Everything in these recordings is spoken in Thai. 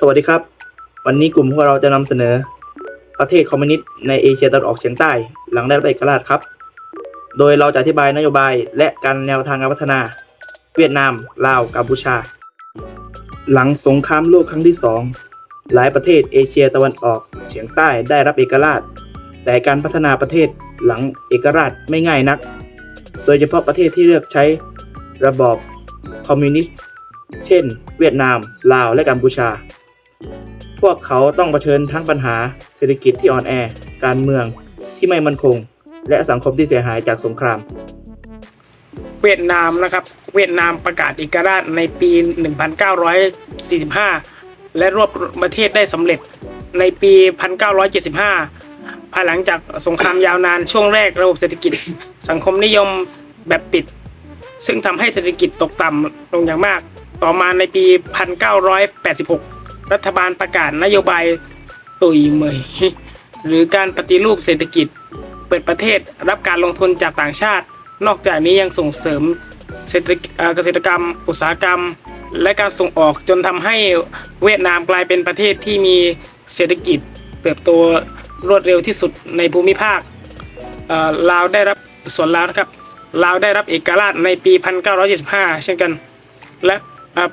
สวัสดีครับ วันนี้กลุ่มพวกเราจะนำเสนอ ประเทศคอมมิวนิสต์ในเอเชียตะวันออกเฉียงใต้ หลังได้รับเอกราชครับ โดยเราจะอธิบายนโยบายและการแนวทางการพัฒนา เวียดนามลาวกัมพูชา หลังสงครามโลกครั้งที่สองหลายประเทศเอเชียตะวันออกเฉียงใต้ได้รับเอกราช แต่การพัฒนาประเทศหลังเอกราชไม่ง่ายนัก โดยเฉพาะประเทศที่เลือกใช้ระบอบคอมมิวนิสต์ เช่น เวียดนาม ลาว และกัมพูชา พวกเขาต้องเผชิญทั้งปัญหาเศรษฐกิจที่อ่อนแอ การเมืองที่ไม่มั่นคง และสังคมที่เสียหายจากสงคราม เวียดนามนะครับ เวียดนามประกาศเอกราชในปี 1945 และรวบประเทศได้สำเร็จในปี 1975 ภายหลังจากสงครามยาวนานช่วงแรกระบบเศรษฐกิจ สังคมนิยมแบบปิด ซึ่งทำให้เศรษฐกิจตกต่ำลงอย่างมาก ต่อมาในปี 1986 รัฐบาลประกาศนโยบายตุยเหมย หรือการปฏิรูปเศรษฐกิจ เปิดประเทศรับการลงทุนจากต่างชาติ นอกจากนี้ยังส่งเสริมเกษตรกรรม อุตสาหกรรม และการส่งออกจนทำให้เวียดนามกลายเป็นประเทศที่มีเศรษฐกิจเติบโตรวดเร็วที่สุดในภูมิภาคลาวได้รับส่วนลาวนะครับลาวได้รับเอกราชในปี 1975 เช่นกัน และ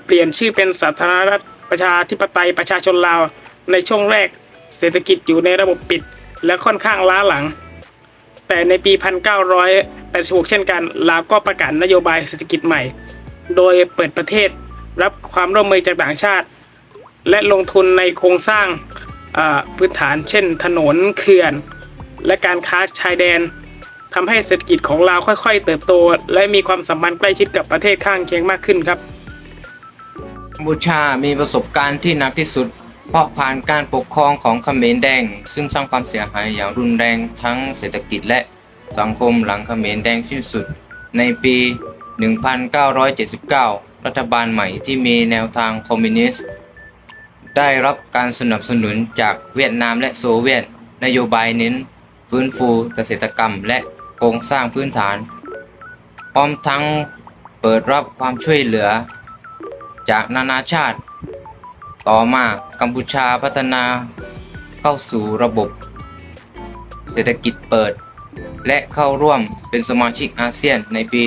เปลี่ยนชื่อเป็นสาธารณรัฐ ประชาธิปไตยประชาชนลาว ในช่วงแรกเศรษฐกิจอยู่ในระบบปิด และค่อนข้างล้าหลัง แต่ในปี 1986 เช่นกันลาวก็ประกาศนโยบายเศรษฐกิจใหม่ โดยเปิดประเทศรับความร่วมมือจากต่างชาติ และลงทุนในโครงสร้างพื้นฐาน เช่น ถนนเขื่อน และการค้าชายแดนทำให้เศรษฐกิจของลาวค่อย ๆ เติบโต และมีความสัมพันธ์ใกล้ชิดกับประเทศข้างเคียงมากขึ้นครับ กัมพูชามีประสบการณ์ที่หนักที่สุด เพราะผ่านการปกครองของเขมรแดง ซึ่งสร้างความเสียหายอย่างรุนแรงทั้งเศรษฐกิจและสังคมหลังเขมรแดงสิ้นสุด ในปี 1979 รัฐบาลใหม่ที่มีแนวทางคอมมิวนิสต์ได้รับการสนับสนุนจากเวียดนามและโซเวียต นโยบายเน้น ฟื้นฟูเกษตรกรรมและโครงสร้างพื้นฐาน พร้อมทั้งเปิดรับความช่วยเหลือ จากนานาชาติ ต่อมากัมพูชาพัฒนาเข้าสู่ระบบ เศรษฐกิจเปิด และเข้าร่วมเป็นสมาชิกอาเซียนในปี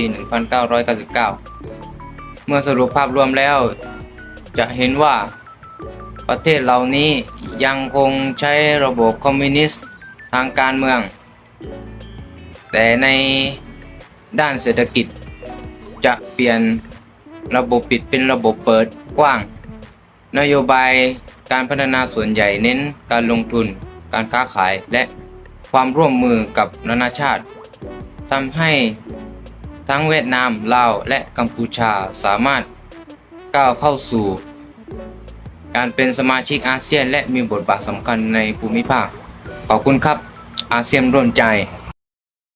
1999 เมื่อสรุปภาพรวมแล้ว จะเห็นว่าประเทศเหล่านี้ยังคงใช้ระบบคอมมิวนิสต์ทางการเมือง แต่ในด้านเศรษฐกิจจะเปลี่ยน ระบบปิดเป็นระบบเปิดกว้าง นโยบายการพัฒนาส่วนใหญ่เน้นการลงทุน การค้าขายและความร่วมมือกับนานาชาติทำให้ทั้งเวียดนามลาวและกัมพูชาสามารถก้าวเข้าสู่ การเป็นสมาชิกอาเซียนและมีบทบาทสำคัญในภูมิภาค ขอบคุณครับ อาเซียนร่วมใจ